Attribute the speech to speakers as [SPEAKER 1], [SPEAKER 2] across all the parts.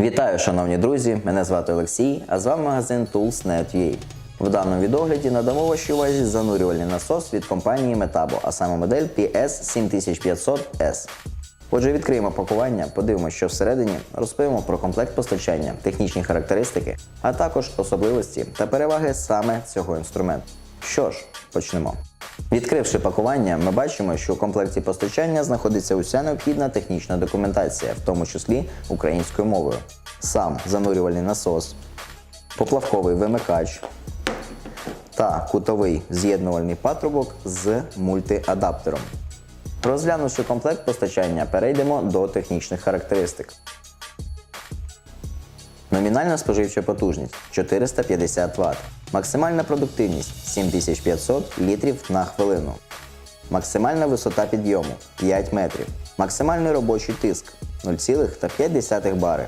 [SPEAKER 1] Вітаю, шановні друзі! Мене звати Олексій, а з вами магазин Tools.net.ua. В даному відогляді надамо вашій увазі занурювальний насос від компанії Metabo, а саме модель PS7500S. Отже, відкриємо пакування, подивимося, що всередині, розповімо про комплект постачання, технічні характеристики, а також особливості та переваги саме цього інструменту. Що ж, почнемо. Відкривши пакування, ми бачимо, що у комплекті постачання знаходиться уся необхідна технічна документація, в тому числі українською мовою. Сам занурювальний насос, поплавковий вимикач та кутовий з'єднувальний патрубок з мультиадаптером. Розглянувши комплект постачання, перейдемо до технічних характеристик. Номінальна споживча потужність 450 Вт. Максимальна продуктивність 7500 літрів на хвилину. Максимальна висота підйому 5 метрів. Максимальний робочий тиск 0,5 бари.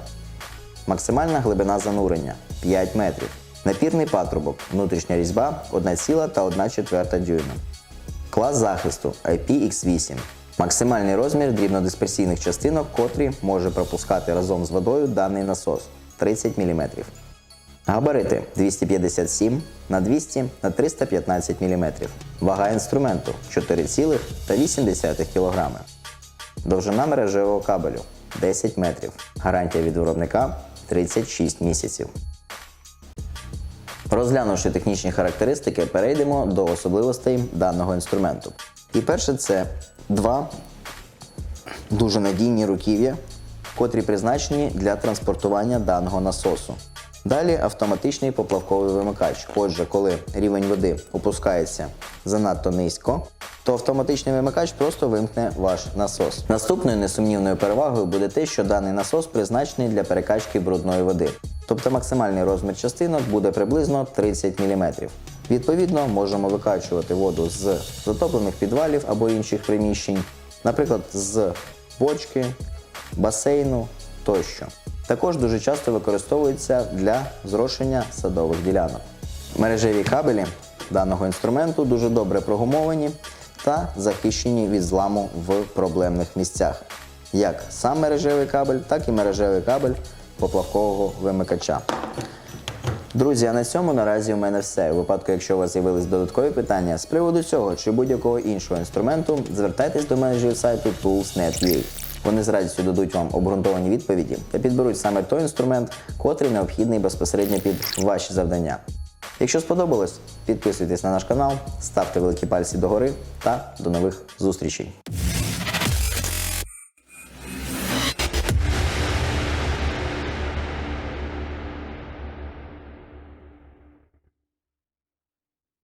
[SPEAKER 1] Максимальна глибина занурення 5 метрів. Напірний патрубок, внутрішня різьба 1,1 дюйма. Клас захисту IPX8. Максимальний розмір дрібнодисперсійних частинок, котрі може пропускати разом з водою даний насос 30 мм. Габарити 257 на 200 на 315 мм. Вага інструменту 4,8 кг. Довжина мережевого кабелю 10 метрів. Гарантія від виробника 36 місяців. Розглянувши технічні характеристики, перейдемо до особливостей даного інструменту. І перше це два дуже надійні руків'я, котрі призначені для транспортування даного насосу. Далі автоматичний поплавковий вимикач. Отже, коли рівень води опускається занадто низько, то автоматичний вимикач просто вимкне ваш насос. Наступною несумнівною перевагою буде те, що даний насос призначений для перекачки брудної води. Тобто максимальний розмір частинок буде приблизно 30 мм. Відповідно, можемо викачувати воду з затоплених підвалів або інших приміщень, наприклад, з бочки, басейну тощо. Також дуже часто використовується для зрошення садових ділянок. Мережеві кабелі даного інструменту дуже добре прогумовані та захищені від зламу в проблемних місцях. Як сам мережевий кабель, так і мережевий кабель поплавкового вимикача. Друзі, а на цьому наразі у мене все. У випадку, якщо у вас з'явились додаткові питання з приводу цього чи будь-якого іншого інструменту, звертайтесь до менеджерів сайту Tools.net.ua. Вони з радістю дадуть вам обґрунтовані відповіді та підберуть саме той інструмент, котрий необхідний безпосередньо під ваші завдання. Якщо сподобалось, підписуйтесь на наш канал, ставте великі пальці догори та до нових зустрічей.